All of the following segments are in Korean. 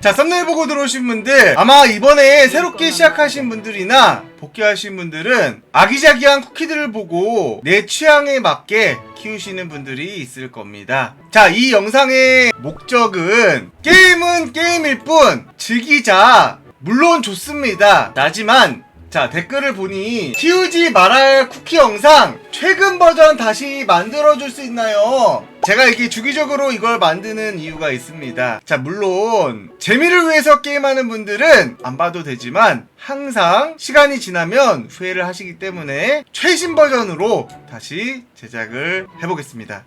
자, 썸네일 보고 들어오신 분들, 아마 이번에 새롭게 시작하신 분들이나 복귀하신 분들은 아기자기한 쿠키들을 보고 내 취향에 맞게 키우시는 분들이 있을 겁니다. 자, 이 영상의 목적은 게임은 게임일 뿐 즐기자. 물론 좋습니다. 나지만 자 댓글을 보니 키우지 말할 쿠키 영상 최근 버전 다시 만들어줄 수 있나요? 제가 이렇게 주기적으로 이걸 만드는 이유가 있습니다. 자 물론 재미를 위해서 게임하는 분들은 안 봐도 되지만 항상 시간이 지나면 후회를 하시기 때문에 최신 버전으로 다시 제작을 해보겠습니다.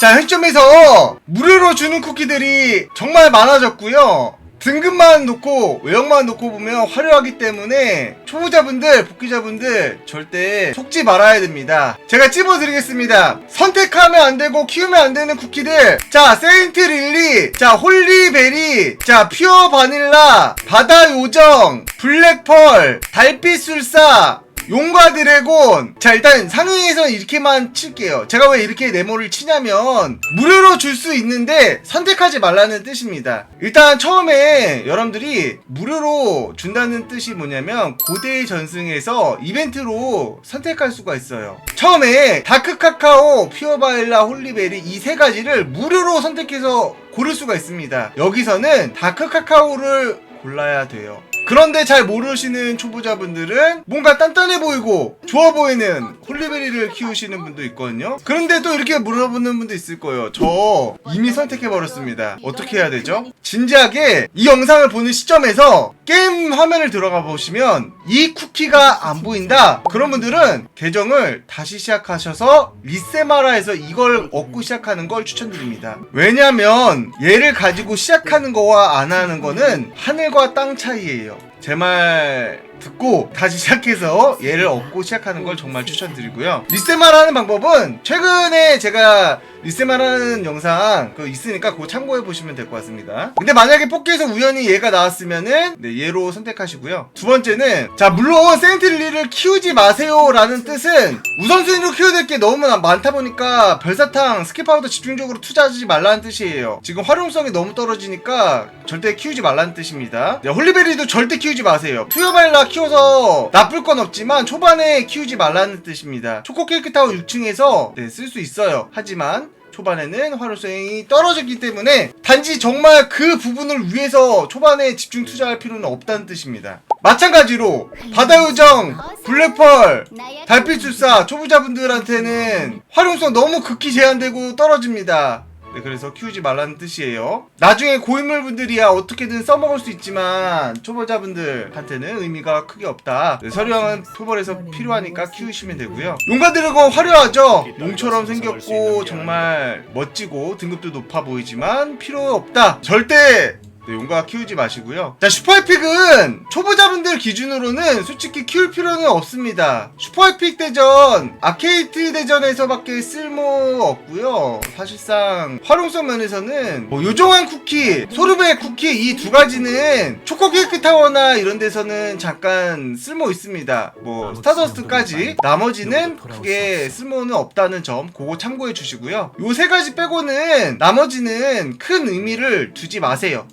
자, 현점에서 무료로 주는 쿠키들이 정말 많아졌고요. 등급만 놓고 외형만 놓고 보면 화려하기 때문에 초보자분들, 복귀자분들 절대 속지 말아야 됩니다. 제가 찝어드리겠습니다. 선택하면 안 되고 키우면 안 되는 쿠키들. 자, 세인트 릴리, 자, 홀리베리, 자, 퓨어 바닐라, 바다 요정, 블랙펄, 달빛 술사, 용과 드래곤. 자 일단 상위에서 이렇게만 칠게요. 제가 왜 이렇게 네모를 치냐면 무료로 줄 수 있는데 선택하지 말라는 뜻입니다. 일단 처음에 여러분들이 무료로 준다는 뜻이 뭐냐면 고대의 전승에서 이벤트로 선택할 수가 있어요. 처음에 다크 카카오 퓨어 바일라 홀리베리 이 세 가지를 무료로 선택해서 고를 수가 있습니다. 여기서는 다크 카카오를 골라야 돼요 그런데 잘 모르시는 초보자분들은 뭔가 단단해 보이고 좋아 보이는 홀리베리를 키우시는 분도 있거든요. 그런데 또 이렇게 물어보는 분도 있을 거예요. 저 이미 선택해 버렸습니다. 어떻게 해야 되죠? 진지하게 이 영상을 보는 시점에서 게임 화면을 들어가 보시면 이 쿠키가 안 보인다. 그런 분들은 계정을 다시 시작하셔서 리세마라에서 이걸 얻고 시작하는 걸 추천드립니다. 왜냐면 얘를 가지고 시작하는 거와 안 하는 거는 하늘과 땅 차이예요. 제 말 듣고 다시 시작해서 얘를 얻고 시작하는 걸 정말 추천드리고요. 리세마라는 방법은 최근에 제가 리세마라는 영상 그 있으니까 그거 참고해 보시면 될 것 같습니다. 근데 만약에 뽑기에서 우연히 얘가 나왔으면은 네, 얘로 선택하시고요. 두 번째는 자 물론 세인트릴리를 키우지 마세요라는 뜻은 우선순위로 키워야 될 게 너무 많다 보니까 별사탕 스키파우더 집중적으로 투자하지 말라는 뜻이에요. 지금 활용성이 너무 떨어지니까 절대 키우지 말라는 뜻입니다. 네, 홀리베리도 절대 키우지 마세요. 투여발라 키워서 나쁠 건 없지만 초반에 키우지 말라는 뜻입니다. 초코 케이크 타워 6층에서 네, 쓸 수 있어요. 하지만 초반에는 활용성이 떨어졌기 때문에 단지 정말 그 부분을 위해서 초반에 집중 투자할 필요는 없다는 뜻입니다. 마찬가지로 바다요정, 블랙펄, 달빛술사 초보자분들한테는 활용성 너무 극히 제한되고 떨어집니다. 네, 그래서 키우지 말라는 뜻이에요. 나중에 고인물분들이야 어떻게든 써먹을 수 있지만 초보자분들한테는 의미가 크게 없다. 네, 서류형은 표벌에서 필요하니까 키우시면 되고요. 용가 드래곤 화려하죠? 용처럼 생겼고 정말 멋지고 등급도 높아 보이지만 필요 없다. 절대 네, 용과 키우지 마시고요. 자, 슈퍼에픽은 초보자분들 기준으로는 솔직히 키울 필요는 없습니다. 슈퍼에픽 대전, 아케이트 대전에서밖에 쓸모 없고요. 사실상 활용성 면에서는 뭐 요정한 쿠키, 소르베 쿠키 이 두 가지는 초코 케이크 타워나 이런 데서는 잠깐 쓸모 있습니다. 뭐 스타더스트까지 나머지는 크게 쓸모는 없다는 점 그거 참고해 주시고요. 요 세 가지 빼고는 나머지는 큰 의미를 두지 마세요.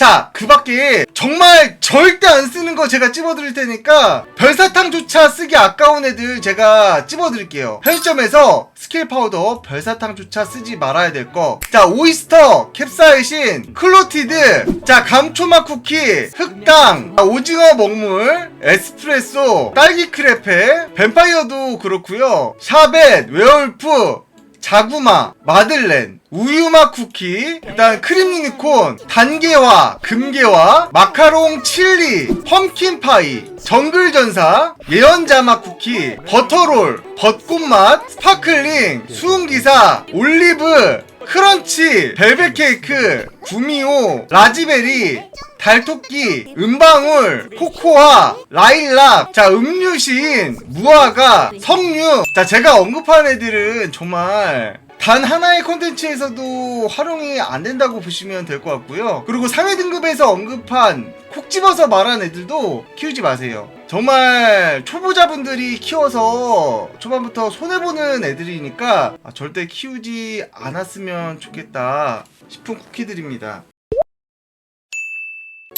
자, 그 밖에 정말 절대 안 쓰는 거 제가 찝어드릴 테니까 별사탕조차 쓰기 아까운 애들 제가 찝어드릴게요. 편의점에서 스킬 파우더 별사탕조차 쓰지 말아야 될 거. 자, 오이스터, 캡사이신, 클로티드, 자, 감초맛 쿠키, 흑당, 자, 오징어 먹물, 에스프레소, 딸기 크레페, 뱀파이어도 그렇고요 샤벳, 웨어울프, 자구마, 마들렌, 우유맛 쿠키, 일단 크림 유니콘, 단계화, 금계화, 마카롱 칠리, 펌킨 파이, 정글 전사, 예언자맛 쿠키, 버터롤, 벚꽃맛, 스파클링, 수은기사, 올리브, 크런치, 벨벳 케이크, 구미호, 라지베리, 달토끼, 은방울, 코코아, 라일락, 자, 음유신, 무화과, 석류. 자, 제가 언급한 애들은 정말 단 하나의 콘텐츠에서도 활용이 안 된다고 보시면 될 것 같고요. 그리고 상위 등급에서 언급한 콕 집어서 말한 애들도 키우지 마세요. 정말 초보자분들이 키워서 초반부터 손해보는 애들이니까 아, 절대 키우지 않았으면 좋겠다 싶은 쿠키들입니다.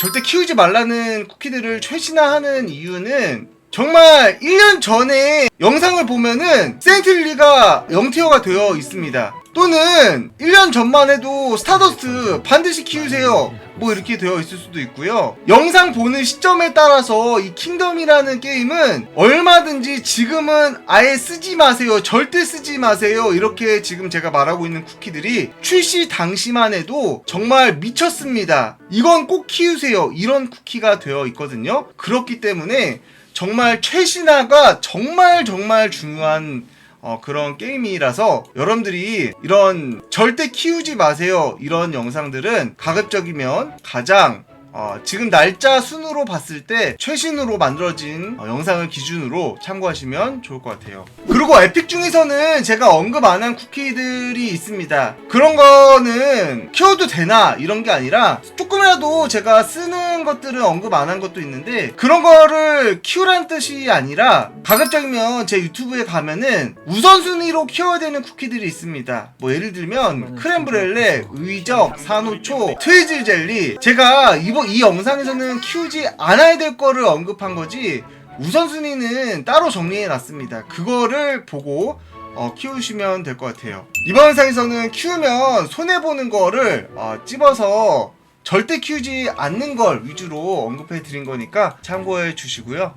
절대 키우지 말라는 쿠키들을 최신화하는 이유는 정말 1년 전에 영상을 보면은 세인트릴리가 0티어가 되어 있습니다. 또는 1년 전만 해도 스타더스트 반드시 키우세요. 뭐 이렇게 되어 있을 수도 있고요. 영상 보는 시점에 따라서 이 킹덤이라는 게임은 얼마든지 지금은 아예 쓰지 마세요. 절대 쓰지 마세요. 이렇게 지금 제가 말하고 있는 쿠키들이 출시 당시만 해도 정말 미쳤습니다. 이건 꼭 키우세요. 이런 쿠키가 되어 있거든요. 그렇기 때문에 정말 최신화가 정말 정말 중요한 어, 그런 게임이라서 여러분들이 이런 절대 키우지 마세요 이런 영상들은 가급적이면 가장 어, 지금 날짜 순으로 봤을 때 최신으로 만들어진 어, 영상을 기준으로 참고하시면 좋을 것 같아요. 그리고 에픽 중에서는 제가 언급 안 한 쿠키들이 있습니다. 그런 거는 키워도 되나 이런 게 아니라 조금이라도 제가 쓰는 것들은 언급 안 한 것도 있는데 그런 거를 키우라는 뜻이 아니라 가급적이면 제 유튜브에 가면은 우선순위로 키워야 되는 쿠키들이 있습니다. 뭐 예를 들면 크렘브렐레, 의적, 산호초, 트위즐 젤리 제가 이번 이 영상에서는 키우지 않아야 될 거를 언급한 거지 우선순위는 따로 정리해 놨습니다. 그거를 보고 어, 키우시면 될 것 같아요. 이번 영상에서는 키우면 손해보는 거를 어, 찝어서 절대 키우지 않는 걸 위주로 언급해 드린 거니까 참고해 주시고요.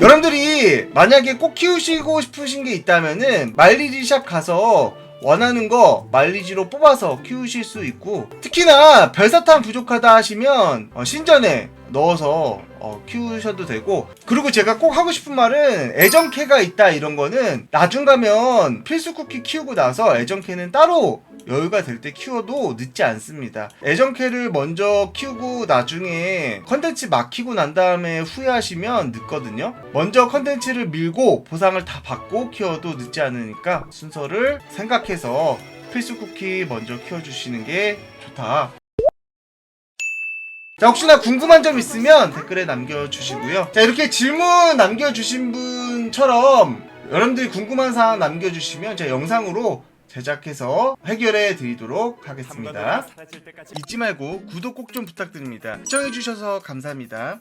여러분들이 만약에 꼭 키우시고 싶으신 게 있다면은 말리지 샵 가서 원하는 거 말리지로 뽑아서 키우실 수 있고 특히나 별사탕 부족하다 하시면 어, 신전에 넣어서 어, 키우셔도 되고 그리고 제가 꼭 하고 싶은 말은 애정캐가 있다 이런 거는 나중 가면 필수 쿠키 키우고 나서 애정캐는 따로 여유가 될 때 키워도 늦지 않습니다. 애정캐를 먼저 키우고 나중에 컨텐츠 막히고 난 다음에 후회하시면 늦거든요. 먼저 컨텐츠를 밀고 보상을 다 받고 키워도 늦지 않으니까 순서를 생각해서 필수 쿠키 먼저 키워주시는 게 좋다. 자, 혹시나 궁금한 점 있으면 댓글에 남겨주시고요. 자, 이렇게 질문 남겨주신 분처럼 여러분들이 궁금한 사항 남겨주시면 제가 영상으로 제작해서 해결해 드리도록 하겠습니다. 잊지 말고 구독 꼭 좀 부탁드립니다. 시청해주셔서 감사합니다.